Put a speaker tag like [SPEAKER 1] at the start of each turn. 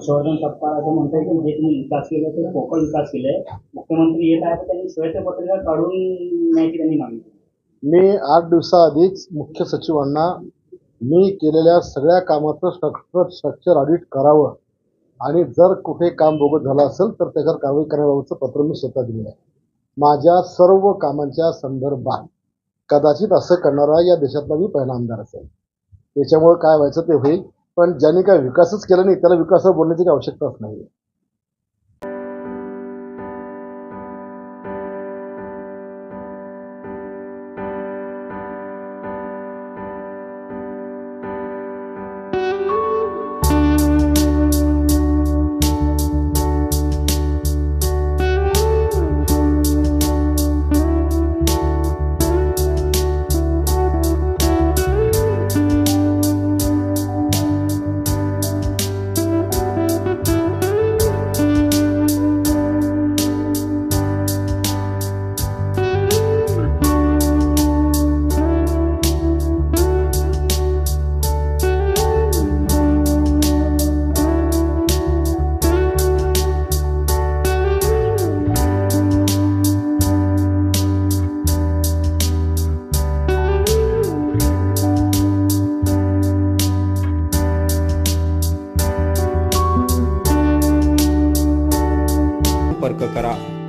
[SPEAKER 1] हर्षवर्धन सपकाळ असं म्हणतात की जे तुम्ही विकास केला तो पोकळ विकास केलाय मुख्यमंत्री येत आहे तर त्यांनी श्वेतपत्रिका काढून न्यायची त्यांनी मागणी
[SPEAKER 2] मी आठ दिवसाआधीच मुख्य सचिवांना मी केलेल्या सगळ्या कामाचं स्ट्रक्चर स्ट्रक्चर ऑडिट करावं. आणि जर कुठे काम बोगत झालं असेल तर त्याच्यावर कारवाई करण्याबाबतचं पत्र मी स्वतः दिलेलं आहे. माझ्या सर्व कामांच्या संदर्भात कदाचित असं करणारा या देशातला मी पहिला आमदार असेल. त्याच्यामुळे काय व्हायचं ते होईल. पण ज्यांनी काय विकासच केला नाही त्याला विकासावर बोलण्याची काही आवश्यकताच नाही संपर्क करा.